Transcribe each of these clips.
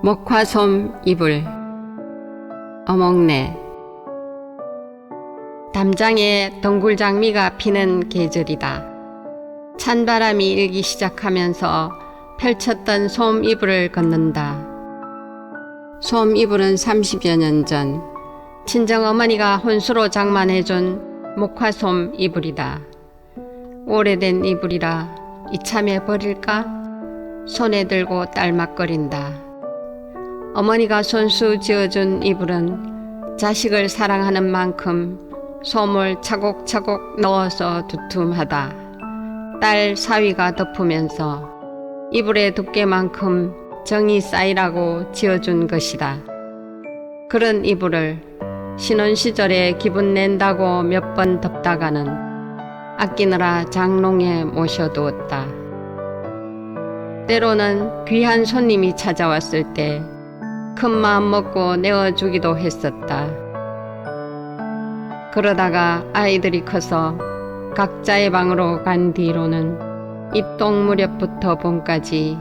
목화솜 이불 어먹네 담장에 덩굴장미가 피는 계절이다. 찬바람이 일기 시작하면서 펼쳤던 솜 이불을 걷는다. 솜 이불은 30여 년 전 친정어머니가 혼수로 장만해준 목화솜 이불이다. 오래된 이불이라 이참에 버릴까? 손에 들고 딸막거린다. 어머니가 손수 지어준 이불은 자식을 사랑하는 만큼 솜을 차곡차곡 넣어서 두툼하다. 딸 사위가 덮으면서 이불의 두께만큼 정이 쌓이라고 지어준 것이다. 그런 이불을 신혼 시절에 기분 낸다고 몇 번 덮다가는 아끼느라 장롱에 모셔두었다. 때로는 귀한 손님이 찾아왔을 때 큰 마음 먹고 내어주기도 했었다. 그러다가 아이들이 커서 각자의 방으로 간 뒤로는 입동 무렵부터 봄까지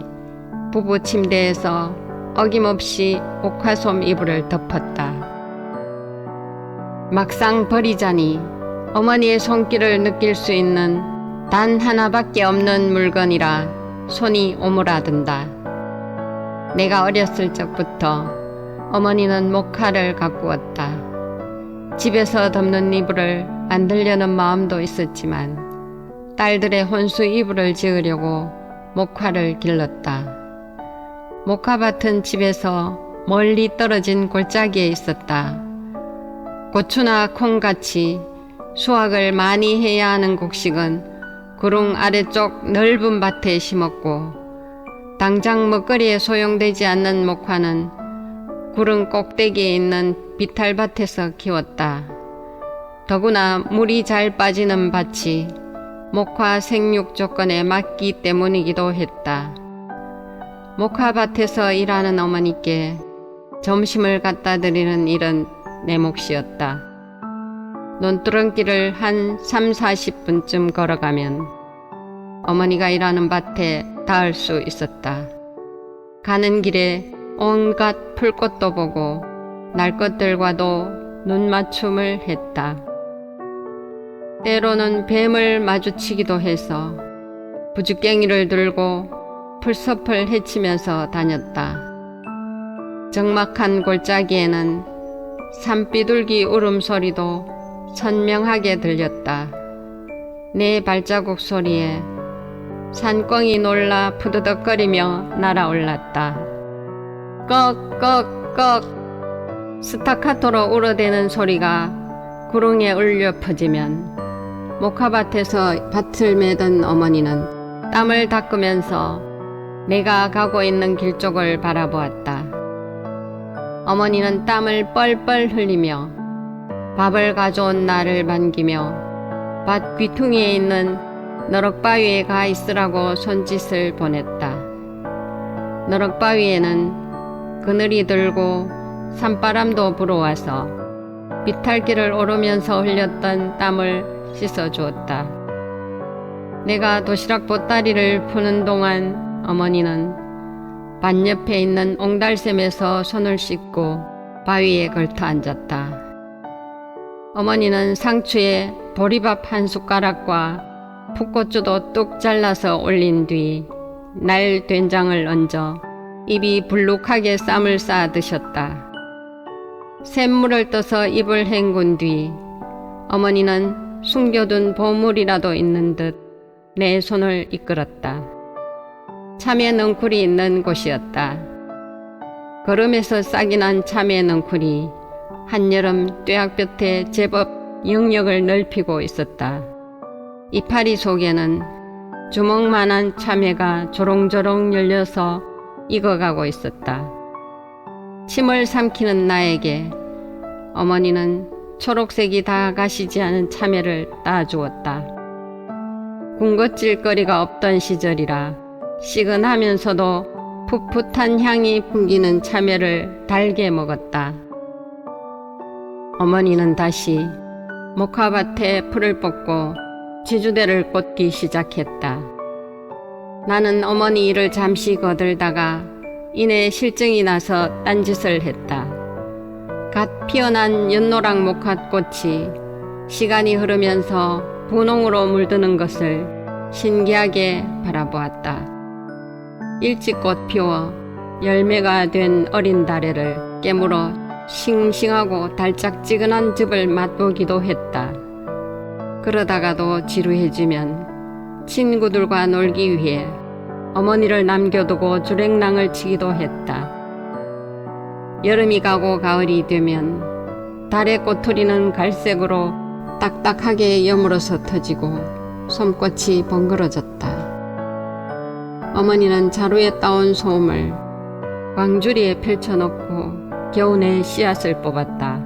부부 침대에서 어김없이 옥화솜 이불을 덮었다. 막상 버리자니 어머니의 손길을 느낄 수 있는 단 하나밖에 없는 물건이라 손이 오므라든다. 내가 어렸을 적부터 어머니는 목화를 가꾸었다. 집에서 덮는 이불을 만들려는 마음도 있었지만 딸들의 혼수 이불을 지으려고 목화를 길렀다. 목화밭은 집에서 멀리 떨어진 골짜기에 있었다. 고추나 콩같이 수확을 많이 해야 하는 곡식은 구릉 아래쪽 넓은 밭에 심었고 당장 먹거리에 소용되지 않는 목화는 구릉 꼭대기에 있는 비탈밭에서 키웠다. 더구나 물이 잘 빠지는 밭이 목화 생육 조건에 맞기 때문이기도 했다. 목화밭에서 일하는 어머니께 점심을 갖다 드리는 일은 내 몫이었다. 논두렁길을 한 3, 40분쯤 걸어가면 어머니가 일하는 밭에 닿을 수 있었다. 가는 길에 온갖 풀꽃도 보고 날 것들과도 눈맞춤을 했다. 때로는 뱀을 마주치기도 해서 부죽갱이를 들고 풀섭을 헤치면서 다녔다. 적막한 골짜기에는 산비둘기 울음소리도 선명하게 들렸다. 내 발자국 소리에 산꿩이 놀라 푸드덕거리며 날아올랐다. 꺽꺽꺽 스타카토로 울어대는 소리가 구릉에 울려 퍼지면 목화밭에서 밭을 매던 어머니는 땀을 닦으면서 내가 가고 있는 길 쪽을 바라보았다. 어머니는 땀을 뻘뻘 흘리며 밥을 가져온 나를 반기며 밭 귀퉁이에 있는 너럭 바위에 가 있으라고 손짓을 보냈다. 너럭 바위에는 그늘이 들고 산바람도 불어와서 비탈길을 오르면서 흘렸던 땀을 씻어주었다. 내가 도시락 보따리를 푸는 동안 어머니는 밭 옆에 있는 옹달샘에서 손을 씻고 바위에 걸터 앉았다. 어머니는 상추에 보리밥 한 숟가락과 풋고추도 뚝 잘라서 올린 뒤 날 된장을 얹어 입이 불룩하게 쌈을 싸 드셨다. 샘물을 떠서 입을 헹군 뒤 어머니는 숨겨둔 보물이라도 있는 듯 내 손을 이끌었다. 참외 넝쿨이 있는 곳이었다. 걸음에서 싹이 난 참외 넝쿨이 한여름 뙤약볕에 제법 영역을 넓히고 있었다. 이파리 속에는 주먹만한 참외가 조롱조롱 열려서 익어가고 있었다. 침을 삼키는 나에게 어머니는 초록색이 다 가시지 않은 참외를 따주었다. 군것질 거리가 없던 시절이라 시근하면서도 풋풋한 향이 풍기는 참외를 달게 먹었다. 어머니는 다시 목화밭에 풀을 뽑고 지주대를 꽂기 시작했다. 나는 어머니 일을 잠시 거들다가 이내 실증이 나서 딴짓을 했다. 갓 피어난 연노랑 목화꽃이 시간이 흐르면서 분홍으로 물드는 것을 신기하게 바라보았다. 일찍 꽃 피워 열매가 된 어린 다래를 깨물어 싱싱하고 달짝지근한 즙을 맛보기도 했다. 그러다가도 지루해지면 친구들과 놀기 위해 어머니를 남겨두고 주랭랑을 치기도 했다. 여름이 가고 가을이 되면 달의 꼬투리는 갈색으로 딱딱하게 여물어서 터지고 솜꽃이 번거러졌다. 어머니는 자루에 따온 솜을 광주리에 펼쳐놓고 겨우내 씨앗을 뽑았다.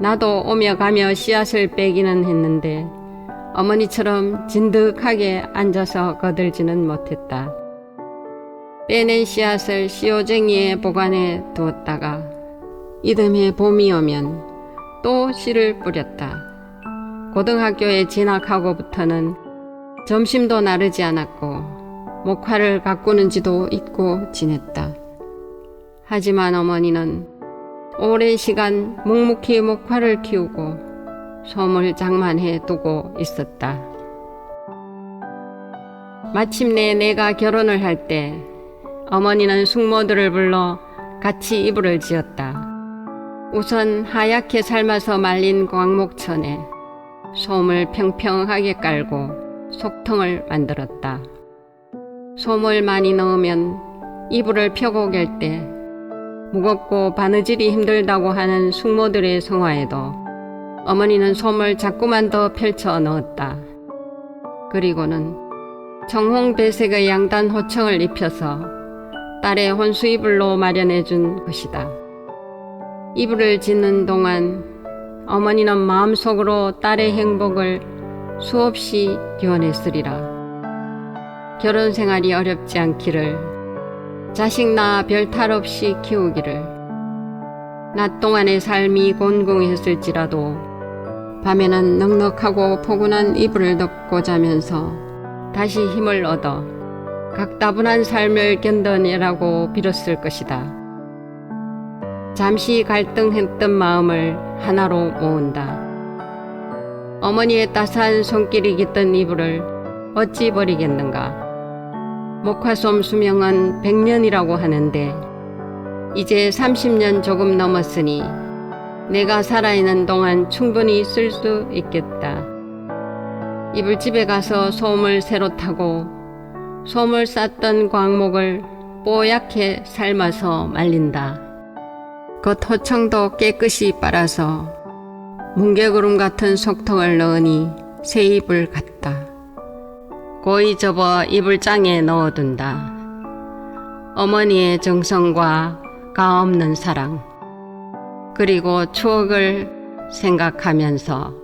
나도 오며 가며 씨앗을 빼기는 했는데 어머니처럼 진득하게 앉아서 거들지는 못했다. 빼낸 씨앗을 씨오쟁이에 보관해 두었다가 이듬해 봄이 오면 또 씨를 뿌렸다. 고등학교에 진학하고부터는 점심도 나르지 않았고 목화를 가꾸는 지도 잊고 지냈다. 하지만 어머니는 오랜 시간 묵묵히 목화를 키우고 솜을 장만해 두고 있었다. 마침내 내가 결혼을 할 때 어머니는 숙모들을 불러 같이 이불을 지었다. 우선 하얗게 삶아서 말린 광목천에 솜을 평평하게 깔고 속통을 만들었다. 솜을 많이 넣으면 이불을 펴고 갤때 무겁고 바느질이 힘들다고 하는 숙모들의 성화에도 어머니는 솜을 자꾸만 더 펼쳐 넣었다. 그리고는 정홍 배색의 양단 호청을 입혀서 딸의 혼수 이불로 마련해 준 것이다. 이불을 짓는 동안 어머니는 마음속으로 딸의 행복을 수없이 기원했으리라. 결혼 생활이 어렵지 않기를, 자식 낳아 별 탈 없이 키우기를, 낮 동안의 삶이 곤궁했을지라도 밤에는 넉넉하고 포근한 이불을 덮고 자면서 다시 힘을 얻어 각 다분한 삶을 견뎌내라고 빌었을 것이다. 잠시 갈등했던 마음을 하나로 모은다. 어머니의 따스한 손길이 깃든 이불을 어찌 버리겠는가. 목화솜 수명은 100년이라고 하는데 이제 30년 조금 넘었으니 내가 살아있는 동안 충분히 쓸 수 있겠다. 이불집에 가서 솜을 새로 타고 솜을 쌌던 광목을 뽀얗게 삶아서 말린다. 겉 호청도 깨끗이 빨아서 뭉게구름 같은 속통을 넣으니 새 이불 같다. 고이 접어 이불장에 넣어둔다. 어머니의 정성과 가 없는 사랑, 그리고 추억을 생각하면서